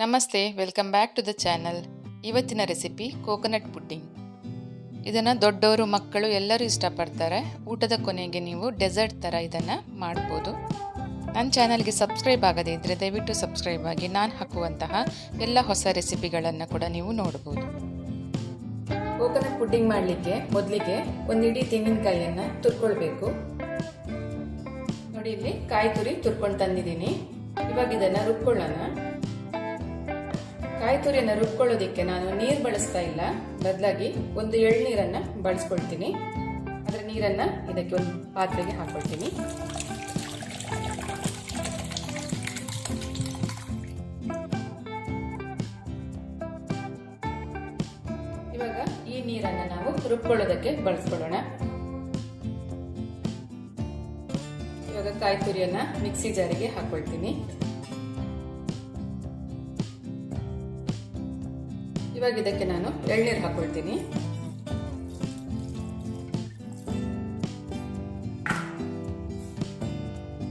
ನಮಸ್ತೆ welcome back to the channel ಇವತ್ತಿನ recipe coconut pudding ಇದನ್ನು ದೊಡ್ಡವರು ಮಕ್ಕಳು ಎಲ್ಲರೂ ಇಷ್ಟಪಡ್ತಾರೆ. ಊಟದ ಕೊನೆಗೆ ನೀವು ಡೆಸರ್ಟ್ ಥರ ಇದನ್ನು ಮಾಡ್ಬೋದು. ನನ್ನ ಚಾನಲ್ಗೆ ಸಬ್ಸ್ಕ್ರೈಬ್ ಆಗದೇ ಇದ್ದರೆ ದಯವಿಟ್ಟು ಸಬ್ಸ್ಕ್ರೈಬ್ ಆಗಿ, ನಾನು ಹಾಕುವಂತಹ ಎಲ್ಲ ಹೊಸ ರೆಸಿಪಿಗಳನ್ನು ಕೂಡ ನೀವು ನೋಡ್ಬೋದು. ಕೋಕೋನಟ್ ಪುಡ್ಡಿಂಗ್ ಮಾಡಲಿಕ್ಕೆ ಮೊದಲಿಗೆ ಒಂದು ಇಡೀ ತೆಂಗಿನಕಾಯಿಯನ್ನು ತುರ್ಕೊಳ್ಬೇಕು. ನೋಡಿ, ಇಲ್ಲಿ ಕಾಯಿ ತುರಿ ತುರ್ಕೊಂಡು ತಂದಿದ್ದೀನಿ. ಇವಾಗ ಇದನ್ನು ರುಬ್ಕೊಳ್ಳೋಣ. ಕಾಯಿ ತುರಿಯನ್ನು ರುಬ್ಕೊಳ್ಳೋದಕ್ಕೆ ನಾನು ನೀರು ಬಳಸ್ತಾ ಇಲ್ಲ. ಬದಲಾಗಿ ಒಂದು ಎಳ್ನೀರನ್ನು ಬಳಸ್ಕೊಳ್ತೀನಿ. ಅದರ ನೀರನ್ನು ಇದಕ್ಕೆ ಒಂದು ಪಾತ್ರೆಗೆ ಹಾಕ್ಕೊಳ್ತೀನಿ ಇವಾಗ ಈ ನೀರನ್ನು ನಾವು ರುಬ್ಕೊಳ್ಳೋದಕ್ಕೆ ಬಳಸ್ಕೊಳ್ಳೋಣ. ಇವಾಗ ಕಾಯಿ ತುರಿಯನ್ನು ಮಿಕ್ಸಿ ಜಾರಿಗೆ ಹಾಕೊಳ್ತೀನಿ. ಇವಾಗ ಇದಕ್ಕೆ ನಾನು ಎಳ್ನೀರು ಹಾಕೊಳ್ತೀನಿ.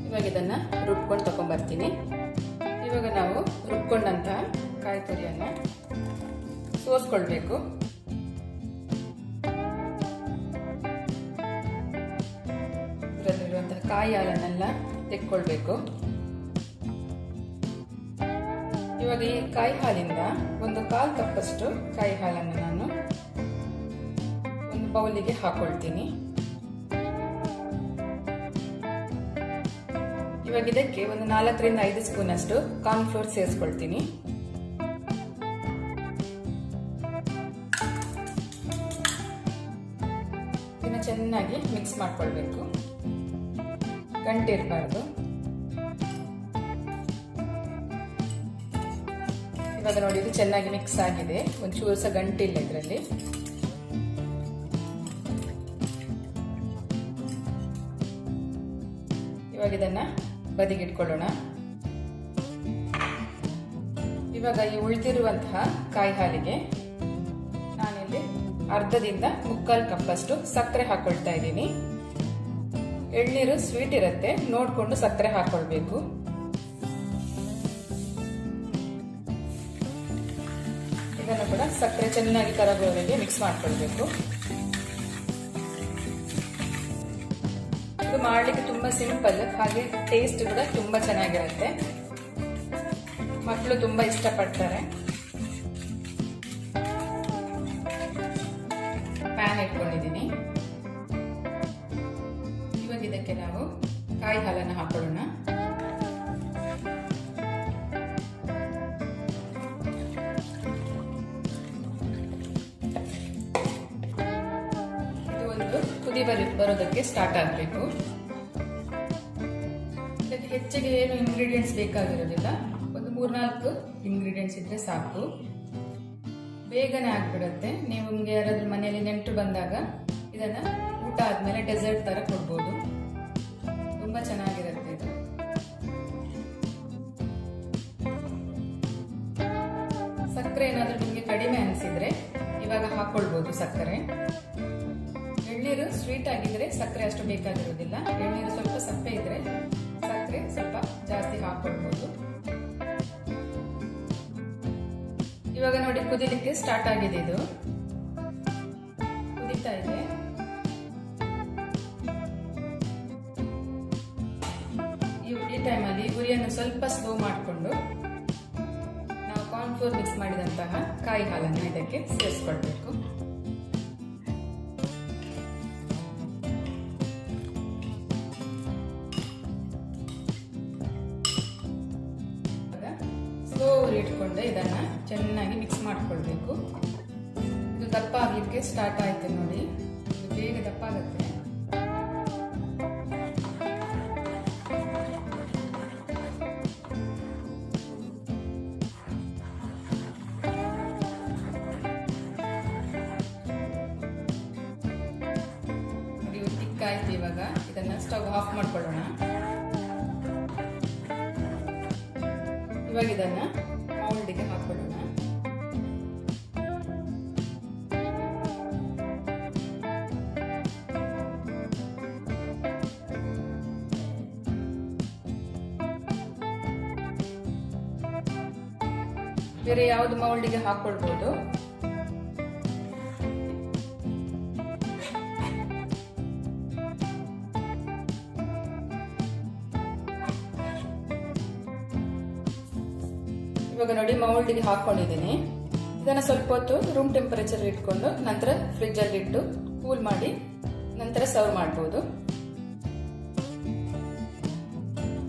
ಇವಾಗ ಇದನ್ನ ರುಬ್ಕೊಂಡು ತಗೊಂಡ್ಬರ್ತೀನಿ ಇವಾಗ ನಾವು ರುಬ್ಕೊಂಡಂತ ಕಾಯಿ ತುರಿಯನ್ನ ಸೋಸ್ಕೊಳ್ಬೇಕು. ಕಾಯಿ ಹಾಲನ್ನೆಲ್ಲ ತೆಕ್ಕೊಳ್ಬೇಕು. ಇವಾಗ ಈ ಕಾಯಿ ಹಾಲಿಂದ ಒಂದು ಕಾಲು ಕಪ್ಪಷ್ಟು ಕಾಯಿ ಹಾಲನ್ನು ನಾನು ಒಂದು ಬೌಲಿಗೆ ಹಾಕೊಳ್ತೀನಿ. ಇವಾಗ ಇದಕ್ಕೆ ಒಂದು ನಾಲ್ಕರಿಂದ ಐದು ಸ್ಪೂನ್ ಅಷ್ಟು ಕಾರ್ನ್ ಫ್ಲೋರ್ ಸೇರಿಸ್ಕೊಳ್ತೀನಿ ಚೆನ್ನಾಗಿ ಮಿಕ್ಸ್ ಮಾಡ್ಕೊಳ್ಬೇಕು. ಗಂಟೆ ಇರಬಾರ್ದು. ಇವಾಗ ನೋಡಿ, ಇದು ಚೆನ್ನಾಗಿ ಮಿಕ್ಸ್ ಆಗಿದೆ. ಒಂಚೂರು ಸಹ ಗಂಟಿಲ್ಲ ಇದರಲ್ಲಿ. ಇವಾಗ ಇದನ್ನ ಬದಿಗಿಟ್ಕೊಳ್ಳೋಣ. ಇವಾಗ ಈ ಉಳಿದಿರುವಂತಹ ಕಾಯಿ ಹಾಲಿಗೆ ನಾನಿಲ್ಲಿ ಅರ್ಧದಿಂದ ಮುಕ್ಕಾಲು ಕಪ್ಪಷ್ಟು ಸಕ್ಕರೆ ಹಾಕೊಳ್ತಾ ಇದ್ದೀನಿ. ಎಳ್ನೀರು ಸ್ವೀಟ್ ಇರುತ್ತೆ, ನೋಡ್ಕೊಂಡು ಸಕ್ಕರೆ ಹಾಕೊಳ್ಬೇಕು. ಇದನ್ನು ಕೂಡ ಸಕ್ಕರೆ ಚೆನ್ನಾಗಿ ಕರಗುವವರೆಗೆ ಮಿಕ್ಸ್ ಮಾಡ್ಕೊಳ್ಬೇಕು. ಇದು ಮಾಡಲಿಕ್ಕೆ ತುಂಬ ಸಿಂಪಲ್ ಹಾಗೆ ಟೇಸ್ಟ್ ಕೂಡ ತುಂಬ ಚೆನ್ನಾಗಿರುತ್ತೆ. ಮಕ್ಕಳು ತುಂಬ ಇಷ್ಟಪಡ್ತಾರೆ. ಪ್ಯಾನ್ ಇಟ್ಕೊಂಡಿದ್ದೀನಿ. ಇವಾಗ ಇದಕ್ಕೆ ನಾವು ಕಾಯಿ ಹಾಲನ್ನು ಹಾಕೊಳ್ಳೋಣ. ಕುದಿ ಬರಿ ಬರೋದಕ್ಕೆ ಸ್ಟಾರ್ಟ್ ಆಗಬೇಕು. ಇದಕ್ಕೆ ಹೆಚ್ಚಿಗೆ ಏನು ಇಂಗ್ರೀಡಿಯೆಂಟ್ಸ್ ಬೇಕಾಗಿರೋದಿಲ್ಲ. ಒಂದು ಮೂರ್ನಾಲ್ಕು ಇಂಗ್ರೀಡಿಯೆಂಟ್ಸ್ ಇದ್ರೆ ಸಾಕು. ಬೇಗನೆ ಆಗ್ಬಿಡುತ್ತೆ. ನೀವು ನಿಮಗೆ ಯಾರಾದ್ರೂ ಮನೆಯಲ್ಲಿ ನೆಂಟರು ಬಂದಾಗ ಇದನ್ನ ಊಟ ಆದ್ಮೇಲೆ ಡೆಸರ್ಟ್ ತರ ಕೊಡ್ಬೋದು. ತುಂಬಾ ಚೆನ್ನಾಗಿರುತ್ತೆ ಇದು. ಸಕ್ಕರೆ ಏನಾದ್ರೂ ನಿಮಗೆ ಕಡಿಮೆ ಅನಿಸಿದ್ರೆ ಇವಾಗ ಹಾಕೊಳ್ಬೋದು ಸಕ್ಕರೆ. ಎಳ್ನೀರು ಸ್ವೀಟ್ ಆಗಿದ್ರೆ ಸಕ್ಕರೆ ಅಷ್ಟು ಬೇಕಾಗಿರೋದಿಲ್ಲ. ಎಳ್ನೀರು ಸ್ವಲ್ಪ ಸಪ್ಪೆ ಇದ್ರೆ ಸಕ್ಕರೆ ಸ್ವಲ್ಪ ಜಾಸ್ತಿ ಹಾಕೊಳ್ಬಹುದು ಇವಾಗ ನೋಡಿ ಕುದಿಲಿಕ್ಕೆ ಸ್ಟಾರ್ಟ್ ಆಗಿದೆ ಇದು. ಕುದಿತಾ ಇದೆ. ಈ ಟೈಮಲ್ಲಿ ಉರಿಯನ್ನು ಸ್ವಲ್ಪ ಸ್ಲೋ ಮಾಡಿಕೊಂಡು ನಾವು ಕಾರ್ನ್ಫ್ಲೋರ್ ಮಿಕ್ಸ್ ಮಾಡಿದಂತಹ ಕಾಯಿ ಹಾಲನ್ನು ಇದಕ್ಕೆ ಸೇರಿಸ್ಕೊಳ್ಬೇಕು. ಇಟ್ಕೊಂಡು ಇದನ್ನು ಚೆನ್ನಾಗಿ ಮಿಕ್ಸ್ ಮಾಡ್ಕೊಳ್ಬೇಕು. ಇದು ದಪ್ಪ ಆಗಲಿಕ್ಕೆ ಸ್ಟಾರ್ಟ್ ಆಯಿತು ನೋಡಿ. ಇದು ಬೇಗ ದಪ್ಪ ಆಗುತ್ತೆ? ಆಯ್ತು ಇವಾಗ. ಇದನ್ನ ಸ್ಟವ್ ಆಫ್ ಮಾಡ್ಕೊಳ್ಳೋಣ. ಇವಾಗ ಇದನ್ನ ಮೌಲ್ಡಿಗೆ ಹಾಕೊಳ್ಳೋಣ ಬೇರೆ ಯಾವ್ದು ಮೌಲ್ಡಿಗೆ ಹಾಕೊಳ್ಬೋದು? ಇವಾಗ ನೋಡಿ ಮೌಲ್ಡಿಗೆ ಹಾಕೊಂಡಿದ್ದೀನಿ. ಇದನ್ನು ಸ್ವಲ್ಪ ಹೊತ್ತು ರೂಮ್ ಟೆಂಪರೇಚರ್ ಇಟ್ಕೊಂಡು ನಂತರ ಫ್ರಿಜ್ಜಲ್ಲಿ ಇಟ್ಟು ಕೂಲ್ ಮಾಡಿ ನಂತರ ಸರ್ವ್ ಮಾಡ್ಬೋದು.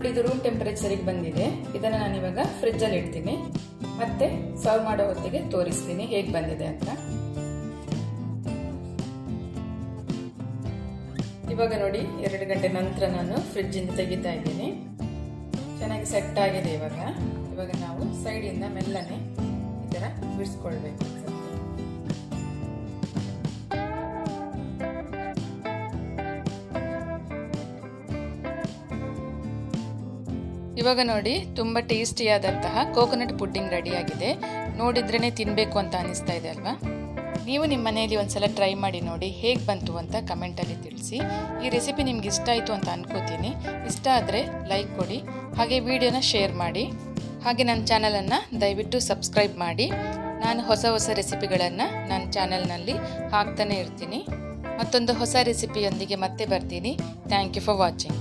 ಇದು ರೂಮ್ ಟೆಂಪರೇಚರಿಗೆ ಬಂದಿದೆ. ಇದನ್ನು ನಾನು ಇವಾಗ ಫ್ರಿಜ್ಜಲ್ಲಿ ಇಡ್ತೀನಿ. ಮತ್ತೆ ಸರ್ವ್ ಮಾಡೋ ಹೊತ್ತಿಗೆ ತೋರಿಸ್ತೀನಿ ಹೇಗೆ ಬಂದಿದೆ ಅಂತ. ಇವಾಗ ನೋಡಿ ಎರಡು ಗಂಟೆ ನಂತರ ನಾನು ಫ್ರಿಜ್ಜಿಂದ ತೆಗಿತಾ ಇದ್ದೀನಿ. ಚೆನ್ನಾಗಿ ಸೆಟ್ ಆಗಿದೆ ಇವಾಗ. ಇವಾಗ ನಾವು ಸೈಡಿಂದ ಮೆಲ್ಲನೆ ಈ ಥರ ಬಿಡಿಸ್ಕೊಳ್ಬೇಕು. ಇವಾಗ ನೋಡಿ ತುಂಬ ಟೇಸ್ಟಿಯಾದಂತಹ ಕೋಕೋನಟ್ ಪುಡ್ಡಿಂಗ್ ರೆಡಿಯಾಗಿದೆ ನೋಡಿದ್ರೇ ತಿನ್ನಬೇಕು ಅಂತ ಅನಿಸ್ತಾ ಇದೆ ಅಲ್ವಾ? ನೀವು ನಿಮ್ಮ ಮನೆಯಲ್ಲಿ ಒಂದ್ಸಲ ಟ್ರೈ ಮಾಡಿ ನೋಡಿ ಹೇಗೆ ಬಂತು ಅಂತ ಕಮೆಂಟಲ್ಲಿ ತಿಳಿಸಿ. ಈ ರೆಸಿಪಿ ನಿಮ್ಗೆ ಇಷ್ಟ ಆಯಿತು ಅಂತ ಅನ್ಕೋತೀನಿ. ಇಷ್ಟ ಆದರೆ ಲೈಕ್ ಕೊಡಿ, ಹಾಗೆ ವಿಡಿಯೋನ ಶೇರ್ ಮಾಡಿ. ಹಾಗೆ ನನ್ನ ಚಾನಲನ್ನು ದಯವಿಟ್ಟು ಸಬ್ಸ್ಕ್ರೈಬ್ ಮಾಡಿ. ನಾನು ಹೊಸ ಹೊಸ ರೆಸಿಪಿಗಳನ್ನು ನನ್ನ ಚಾನಲ್ನಲ್ಲಿ ಹಾಕ್ತಾನೆ ಇರ್ತೀನಿ. ಮತ್ತೊಂದು ಹೊಸ ರೆಸಿಪಿಯೊಂದಿಗೆ ಮತ್ತೆ ಬರ್ತೀನಿ. Thank you for watching